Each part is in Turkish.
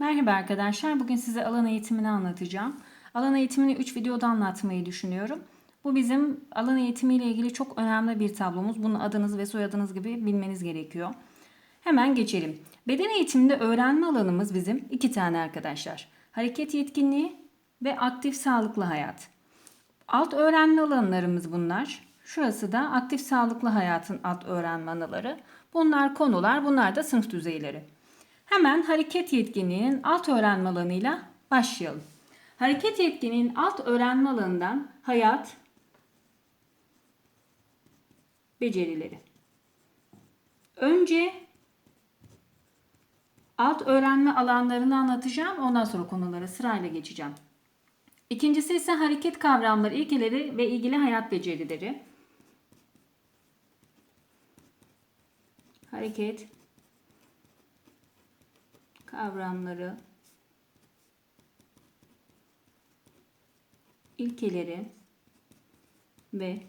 Merhaba arkadaşlar. Bugün size alan eğitimini anlatacağım. Alan eğitimini 3 videoda anlatmayı düşünüyorum. Bu bizim alan eğitimiyle ilgili çok önemli bir tablomuz. Bunu adınız ve soyadınız gibi bilmeniz gerekiyor. Hemen geçelim. Beden eğitiminde öğrenme alanımız bizim iki tane arkadaşlar. Hareket yetkinliği ve aktif sağlıklı hayat. Alt öğrenme alanlarımız bunlar. Şurası da aktif sağlıklı hayatın alt öğrenme alanları. Bunlar konular, bunlar da sınıf düzeyleri. Hemen hareket yetkinliğinin alt öğrenme alanıyla başlayalım. Hareket yetkinliğinin alt öğrenme alanından hayat becerileri. Önce alt öğrenme alanlarını anlatacağım. Ondan sonra konulara sırayla geçeceğim. İkincisi ise hareket kavramları, ilkeleri ve ilgili hayat becerileri. Hareket kavramları, ilkeleri ve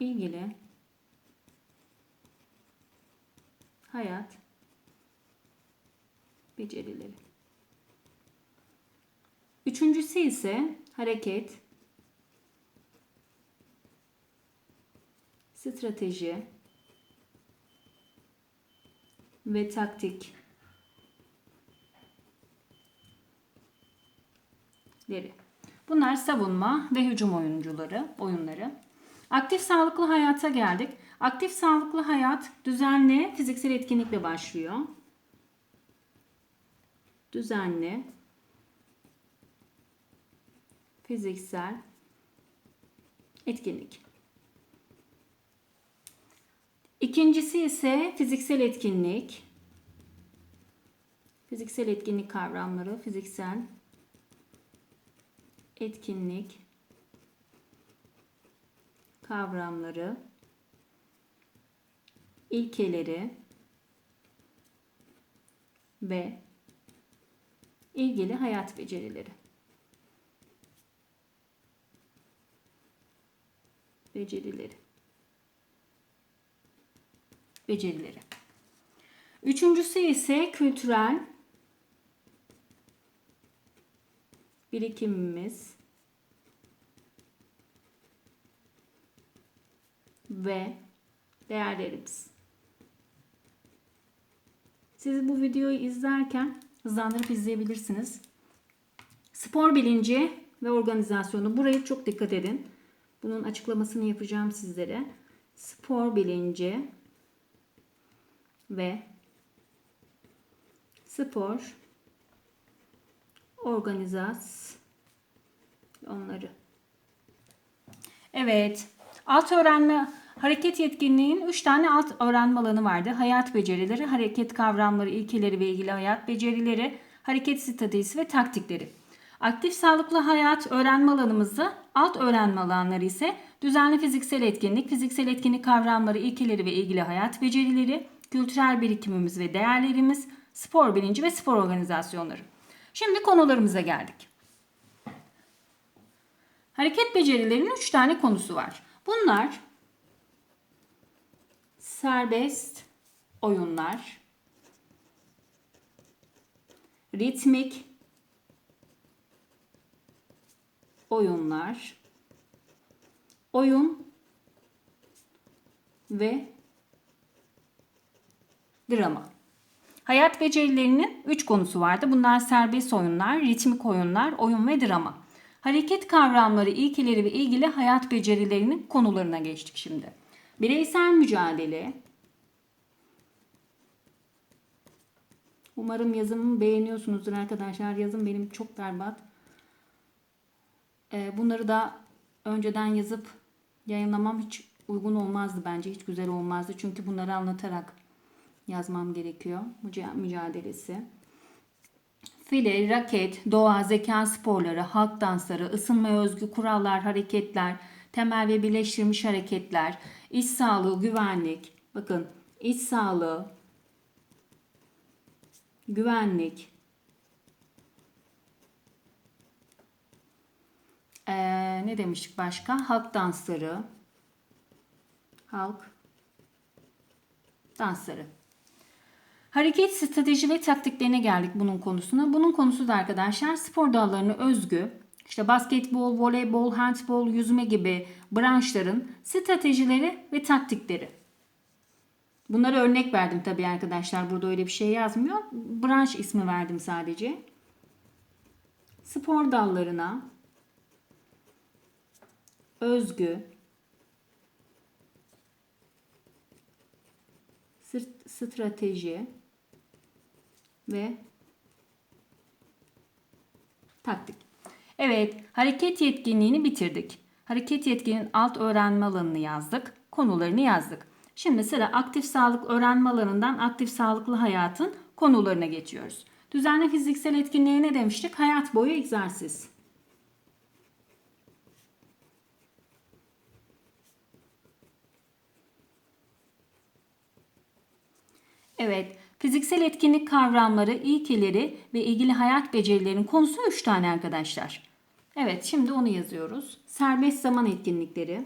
ilgili hayat becerileri. Üçüncüsü ise hareket, strateji ve taktik leri. Bunlar savunma ve hücum oyuncuları, oyunları. Aktif sağlıklı hayata geldik. Aktif sağlıklı hayat düzenli fiziksel etkinlikle başlıyor. Düzenli fiziksel etkinlik. İkincisi ise fiziksel etkinlik. Fiziksel etkinlik kavramları, fiziksel etkinlik kavramları, ilkeleri ve ilgili hayat becerileri. Becerileri. Becerileri. Üçüncüsü ise kültürel birikimimiz ve değerlerimiz. Siz bu videoyu izlerken hızlandırıp izleyebilirsiniz. Spor bilinci ve organizasyonu. Buraya çok dikkat edin. Bunun açıklamasını yapacağım sizlere. Spor bilinci ve spor organizasyonları. Evet. Alt öğrenme hareket yetkinliğinin 3 tane alt öğrenme alanı vardı. Hayat becerileri, hareket kavramları, ilkeleri ve ilgili hayat becerileri, hareket stratejisi ve taktikleri. Aktif sağlıklı hayat öğrenme alanımızda alt öğrenme alanları ise düzenli fiziksel etkinlik, fiziksel etkinlik kavramları, ilkeleri ve ilgili hayat becerileri, kültürel birikimimiz ve değerlerimiz, spor bilinci ve spor organizasyonları. Şimdi konularımıza geldik. Hareket becerilerinin 3 tane konusu var. Bunlar serbest oyunlar, ritmik oyunlar, oyun ve drama. Hayat becerilerinin 3 konusu vardı. Bunlar serbest oyunlar, ritmik oyunlar, oyun ve drama. Hareket kavramları, ilkeleri ve ilgili hayat becerilerinin konularına geçtik şimdi. Bireysel mücadele. Umarım yazımı beğeniyorsunuzdur arkadaşlar. Yazım benim çok berbat. Ee, bunları da önceden yazıp yayınlamam hiç uygun olmazdı bence. Hiç güzel olmazdı. Çünkü bunları anlatarak yazmam gerekiyor. Mücadelesi. File, raket, doğa, zeka sporları, halk dansları, ısınmaya özgü kurallar, hareketler, temel ve birleştirilmiş hareketler, iş sağlığı, güvenlik. Bakın iş sağlığı, güvenlik, ee, ne demiştik başka? Halk dansları, halk dansları. Hareket strateji ve taktiklerine geldik bunun konusuna. Bunun konusu da arkadaşlar spor dallarına özgü işte basketbol, voleybol, handbol, yüzme gibi branşların stratejileri ve taktikleri. Bunlara örnek verdim tabii arkadaşlar. Burada öyle bir şey yazmıyor. Branş ismi verdim sadece. Spor dallarına özgü strateji ve taktik. Evet, hareket yetkinliğini bitirdik. Hareket yetkinliğinin alt öğrenme alanını yazdık. Konularını yazdık. Şimdi sıra aktif sağlık öğrenme alanından aktif sağlıklı hayatın konularına geçiyoruz. Düzenli fiziksel etkinliğe ne demiştik? Hayat boyu egzersiz. Evet, fiziksel etkinlik kavramları, ilkeleri ve ilgili hayat becerilerinin konusu 3 tane arkadaşlar. Evet, şimdi onu yazıyoruz. Serbest zaman etkinlikleri.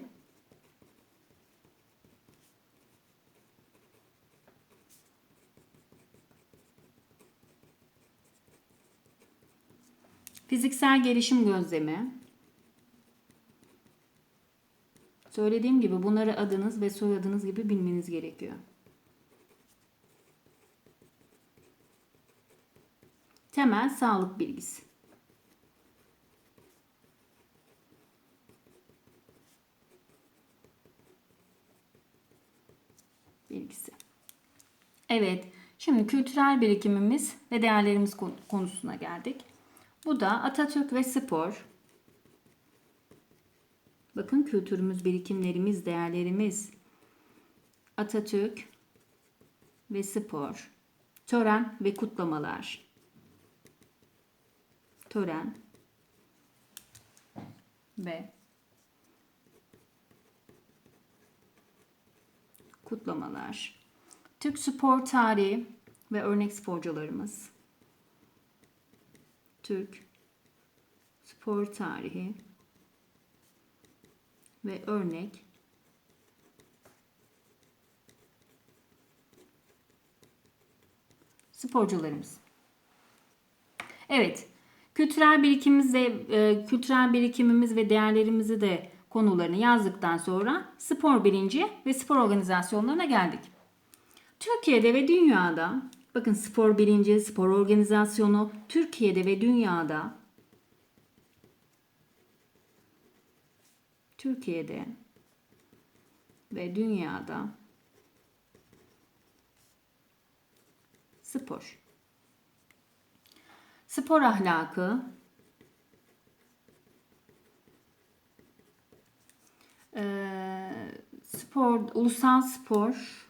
Fiziksel gelişim gözlemi. Söylediğim gibi bunları adınız ve soyadınız gibi bilmeniz gerekiyor. Temel sağlık bilgisi. Bilgisi. Evet, şimdi kültürel birikimimiz ve değerlerimiz konu- konusuna geldik. Bu da Atatürk ve spor. Bakın kültürümüz, birikimlerimiz, değerlerimiz. Atatürk ve spor. Tören ve kutlamalar. Tören ve kutlamalar. Türk spor tarihi ve örnek sporcularımız. Türk spor tarihi ve örnek sporcularımız. Evet, kültürel birikimimiz ve e, kültürel birikimimiz ve değerlerimizi de konularını yazdıktan sonra spor bilinci ve spor organizasyonlarına geldik. Türkiye'de ve dünyada bakın spor bilinci, spor organizasyonu Türkiye'de ve dünyada Türkiye'de ve dünyada spor. Spor ahlakı. Eee, spor, ulusal spor.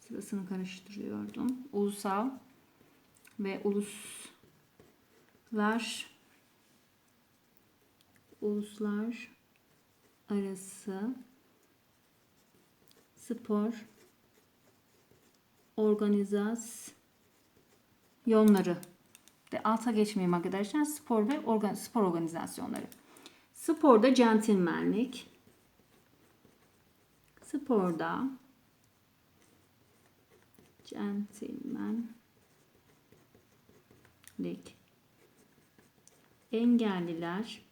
Sırasını karıştırıyordum. Ulusal ve uluslar uluslar arası spor organizasyonları de alta geçmeyeyim arkadaşlar. Spor ve organ, spor organizasyonları. Sporda centilmenlik. Sporda centilmenlik. Engelliler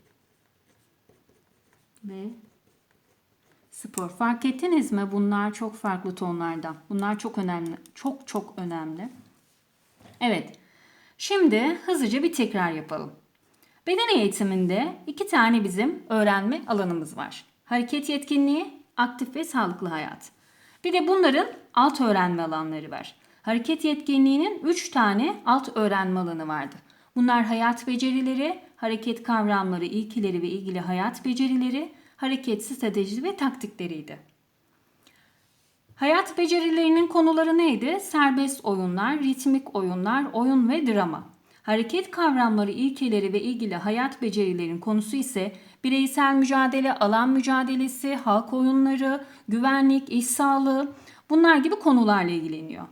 ve spor. Fark ettiniz mi? Bunlar çok farklı tonlarda. Bunlar çok önemli. Çok çok önemli. Evet. Şimdi hızlıca bir tekrar yapalım. Beden eğitiminde iki tane bizim öğrenme alanımız var. Hareket yetkinliği, aktif ve sağlıklı hayat. Bir de bunların alt öğrenme alanları var. Hareket yetkinliğinin 3 tane alt öğrenme alanı vardı. Bunlar hayat becerileri, hareket kavramları, ilkeleri ve ilgili hayat becerileri, hareket stratejisi ve taktikleriydi. Hayat becerilerinin konuları neydi? Serbest oyunlar, ritmik oyunlar, oyun ve drama. Hareket kavramları, ilkeleri ve ilgili hayat becerilerin konusu ise bireysel mücadele, alan mücadelesi, halk oyunları, güvenlik, iş sağlığı bunlar gibi konularla ilgileniyor.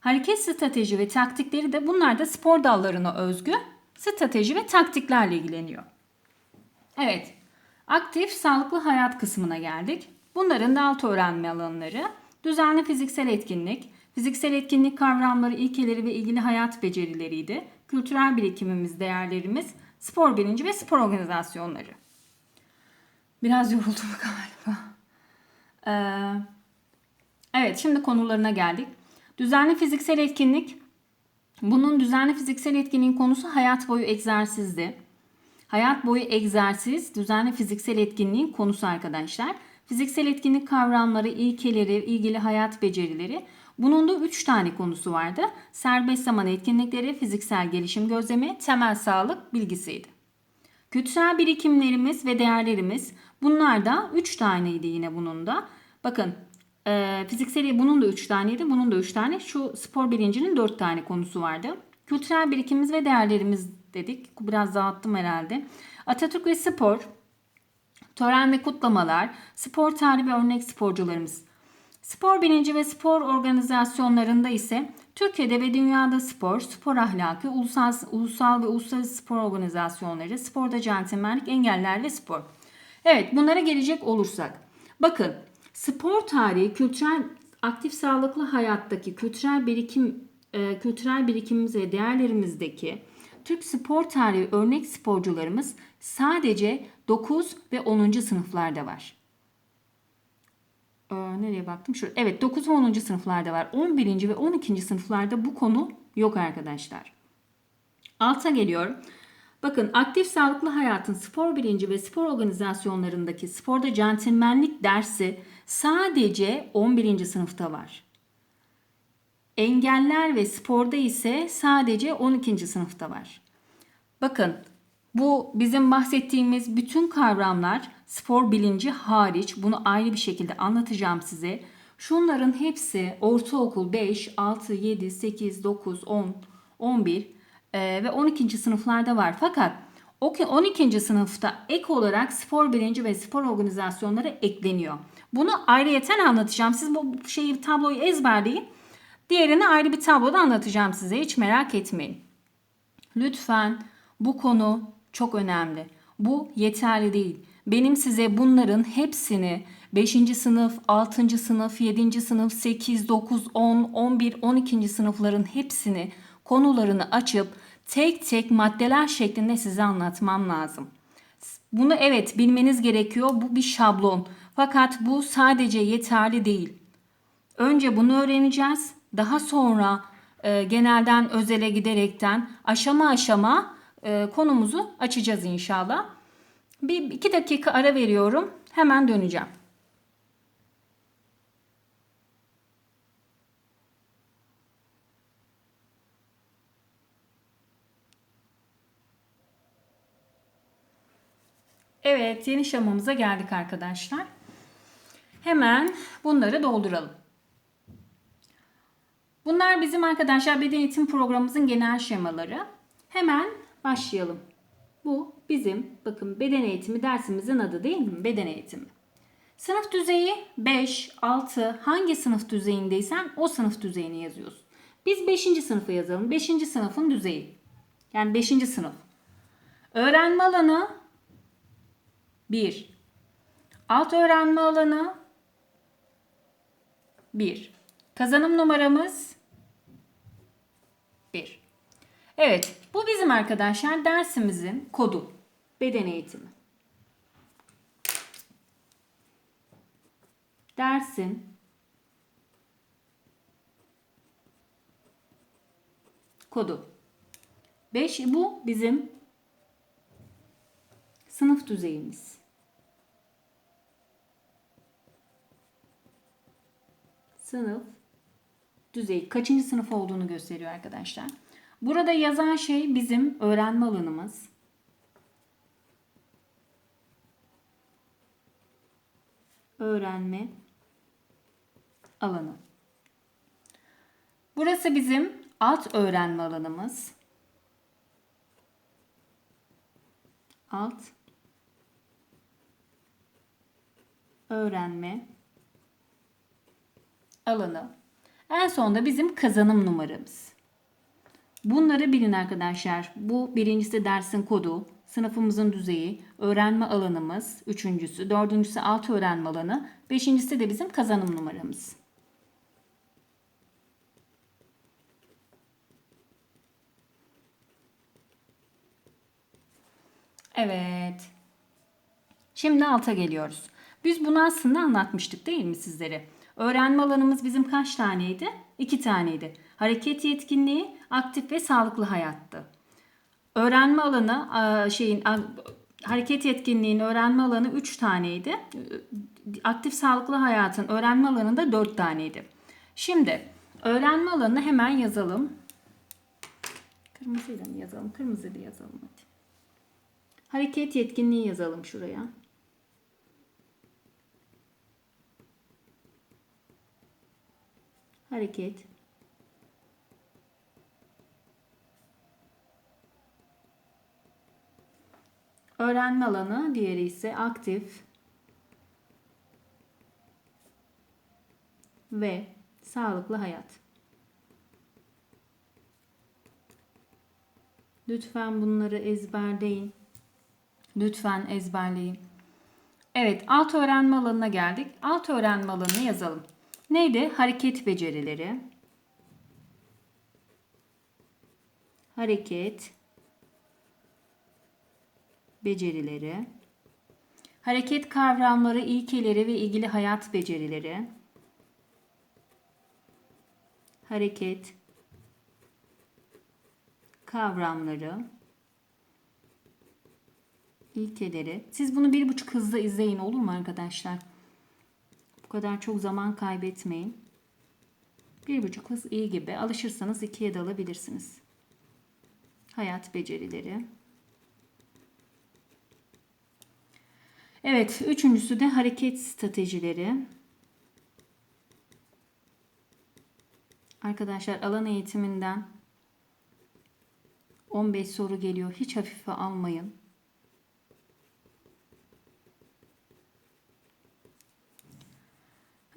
Hareket strateji ve taktikleri de bunlar da spor dallarına özgü strateji ve taktiklerle ilgileniyor. Evet, aktif sağlıklı hayat kısmına geldik. Bunların da alt öğrenme alanları Düzenli fiziksel etkinlik, fiziksel etkinlik kavramları, ilkeleri ve ilgili hayat becerileriydi. Kültürel birikimimiz, değerlerimiz, spor bilinci ve spor organizasyonları. Biraz yoruldum galiba. Ee, evet şimdi konularına geldik. Düzenli fiziksel etkinlik. Bunun düzenli fiziksel etkinliğin konusu hayat boyu egzersizdi. Hayat boyu egzersiz, düzenli fiziksel etkinliğin konusu arkadaşlar. Fiziksel etkinlik kavramları, ilkeleri, ilgili hayat becerileri. Bunun da 3 tane konusu vardı. Serbest zaman etkinlikleri, fiziksel gelişim gözlemi, temel sağlık bilgisiydi. Kültürel birikimlerimiz ve değerlerimiz bunlar da 3 taneydi yine bunun da. Bakın e, fiziksel bunun da 3 taneydi bunun da 3 tane. Şu spor bilincinin 4 tane konusu vardı. Kültürel birikimimiz ve değerlerimiz dedik. Biraz dağıttım herhalde. Atatürk ve spor, tören ve kutlamalar, spor tarihi ve örnek sporcularımız. Spor bilinci ve spor organizasyonlarında ise Türkiye'de ve dünyada spor, spor ahlakı, ulusal, ulusal ve uluslararası spor organizasyonları, sporda centilmenlik, engeller ve spor. Evet bunlara gelecek olursak. Bakın spor tarihi, kültürel aktif sağlıklı hayattaki kültürel birikim, e, kültürel birikimimiz ve değerlerimizdeki Türk spor tarihi örnek sporcularımız sadece 9 ve 10. sınıflarda var. Ee, nereye baktım? Şurada. Evet 9 ve 10. sınıflarda var. 11. ve 12. sınıflarda bu konu yok arkadaşlar. Alta geliyor. Bakın aktif sağlıklı hayatın spor bilinci ve spor organizasyonlarındaki sporda centilmenlik dersi sadece 11. sınıfta var. Engeller ve sporda ise sadece 12. sınıfta var. Bakın bu bizim bahsettiğimiz bütün kavramlar spor bilinci hariç bunu ayrı bir şekilde anlatacağım size. Şunların hepsi ortaokul 5, 6, 7, 8, 9, 10, 11 e, ve 12. sınıflarda var. Fakat 12. sınıfta ek olarak spor bilinci ve spor organizasyonları ekleniyor. Bunu ayrıyeten anlatacağım. Siz bu şeyi tabloyu ezberleyin. Diğerini ayrı bir tabloda anlatacağım size. Hiç merak etmeyin. Lütfen bu konu çok önemli. Bu yeterli değil. Benim size bunların hepsini 5. sınıf, 6. sınıf, 7. sınıf, 8, 9, 10, 11, 12. sınıfların hepsini konularını açıp tek tek maddeler şeklinde size anlatmam lazım. Bunu evet bilmeniz gerekiyor. Bu bir şablon. Fakat bu sadece yeterli değil. Önce bunu öğreneceğiz. Daha sonra e, genelden özele giderekten aşama aşama e, konumuzu açacağız inşallah. Bir iki dakika ara veriyorum. Hemen döneceğim. Evet, yeni şamamıza geldik arkadaşlar. Hemen bunları dolduralım. Bunlar bizim arkadaşlar beden eğitim programımızın genel şemaları. Hemen başlayalım. Bu bizim bakın beden eğitimi dersimizin adı değil mi? Beden eğitimi. Sınıf düzeyi 5, 6 hangi sınıf düzeyindeysen o sınıf düzeyini yazıyorsun. Biz 5. sınıfı yazalım. 5. sınıfın düzeyi. Yani 5. sınıf. Öğrenme alanı 1. Alt öğrenme alanı 1. Kazanım numaramız 1. Evet, bu bizim arkadaşlar dersimizin kodu. Beden eğitimi. Dersin kodu. 5 bu bizim sınıf düzeyimiz. Sınıf düzeyi kaçıncı sınıf olduğunu gösteriyor arkadaşlar. Burada yazan şey bizim öğrenme alanımız. Öğrenme alanı. Burası bizim alt öğrenme alanımız. Alt öğrenme alanı. En sonunda bizim kazanım numaramız. Bunları bilin arkadaşlar. Bu birincisi dersin kodu, sınıfımızın düzeyi, öğrenme alanımız, üçüncüsü, dördüncüsü alt öğrenme alanı, beşincisi de bizim kazanım numaramız. Evet. Şimdi alta geliyoruz. Biz bunu aslında anlatmıştık değil mi sizlere? Öğrenme alanımız bizim kaç taneydi? İki taneydi. Hareket yetkinliği, aktif ve sağlıklı hayattı. Öğrenme alanı şeyin hareket yetkinliğinin öğrenme alanı 3 taneydi. Aktif sağlıklı hayatın öğrenme alanı da 4 taneydi. Şimdi öğrenme alanını hemen yazalım. Kırmızıyla mı yazalım? Kırmızıyla yazalım hadi. Hareket yetkinliği yazalım şuraya. Hareket. Öğrenme alanı, diğeri ise aktif ve sağlıklı hayat. Lütfen bunları ezberleyin. Lütfen ezberleyin. Evet, alt öğrenme alanına geldik. Alt öğrenme alanını yazalım. Neydi? Hareket becerileri. Hareket becerileri. Hareket kavramları, ilkeleri ve ilgili hayat becerileri. Hareket kavramları, ilkeleri. Siz bunu bir buçuk hızda izleyin olur mu arkadaşlar? Bu kadar çok zaman kaybetmeyin. Bir buçuk hız iyi gibi. Alışırsanız ikiye de alabilirsiniz. Hayat becerileri. Evet, üçüncüsü de hareket stratejileri. Arkadaşlar alan eğitiminden 15 soru geliyor. Hiç hafife almayın.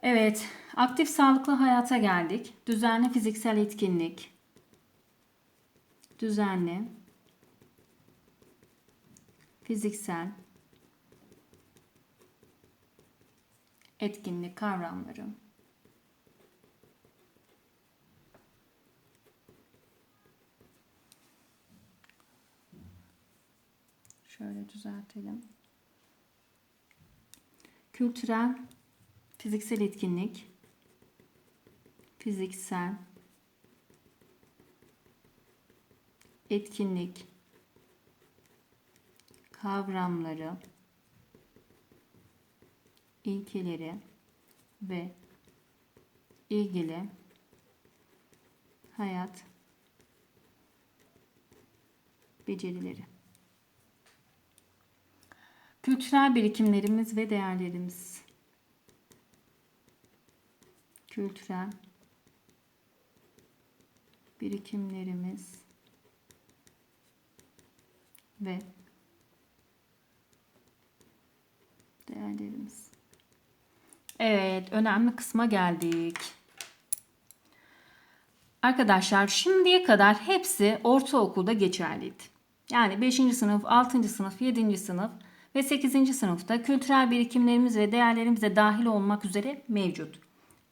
Evet, aktif sağlıklı hayata geldik. Düzenli fiziksel etkinlik. Düzenli fiziksel etkinlik kavramları. Şöyle düzeltelim. Kültürel fiziksel etkinlik, fiziksel etkinlik kavramları, ilkeleri ve ilgili hayat becerileri. Kültürel birikimlerimiz ve değerlerimiz. Kültürel birikimlerimiz ve değerlerimiz. Evet, önemli kısma geldik. Arkadaşlar şimdiye kadar hepsi ortaokulda geçerliydi. Yani 5. sınıf, 6. sınıf, 7. sınıf ve 8. sınıfta kültürel birikimlerimiz ve değerlerimiz de dahil olmak üzere mevcut.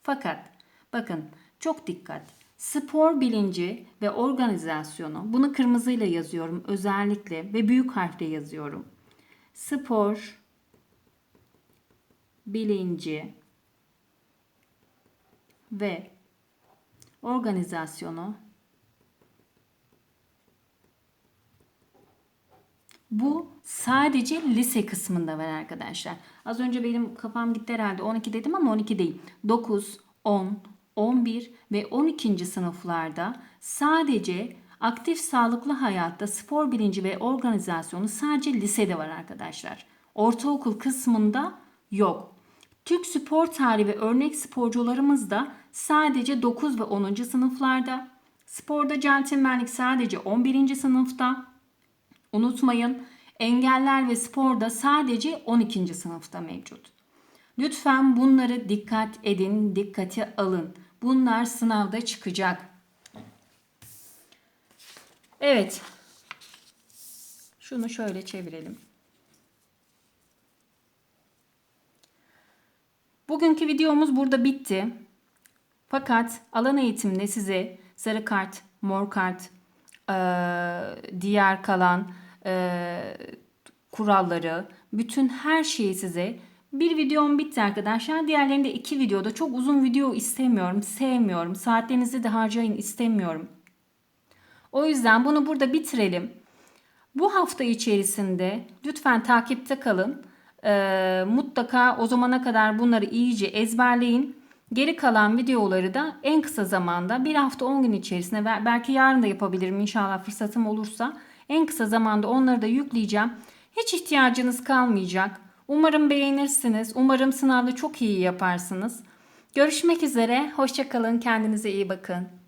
Fakat bakın çok dikkat. Spor bilinci ve organizasyonu bunu kırmızıyla yazıyorum özellikle ve büyük harfle yazıyorum. Spor bilinci ve organizasyonu Bu sadece lise kısmında var arkadaşlar. Az önce benim kafam gitti herhalde 12 dedim ama 12 değil. 9, 10, 11 ve 12. sınıflarda sadece aktif sağlıklı hayatta spor bilinci ve organizasyonu sadece lisede var arkadaşlar. Ortaokul kısmında yok. Türk spor tarihi ve örnek sporcularımız da sadece 9 ve 10. sınıflarda. Sporda centilmenlik sadece 11. sınıfta. Unutmayın engeller ve sporda sadece 12. sınıfta mevcut. Lütfen bunları dikkat edin, dikkate alın. Bunlar sınavda çıkacak. Evet. Şunu şöyle çevirelim. Bugünkü videomuz burada bitti. Fakat alan eğitimde size sarı kart, mor kart, diğer kalan kuralları, bütün her şeyi size bir videom bitti arkadaşlar. Diğerlerinde iki videoda çok uzun video istemiyorum, sevmiyorum. Saatlerinizi de harcayın istemiyorum. O yüzden bunu burada bitirelim. Bu hafta içerisinde lütfen takipte kalın. Ee, mutlaka o zamana kadar bunları iyice ezberleyin. Geri kalan videoları da en kısa zamanda bir hafta 10 gün içerisinde belki yarın da yapabilirim inşallah fırsatım olursa. En kısa zamanda onları da yükleyeceğim. Hiç ihtiyacınız kalmayacak. Umarım beğenirsiniz. Umarım sınavda çok iyi yaparsınız. Görüşmek üzere. Hoşçakalın. Kendinize iyi bakın.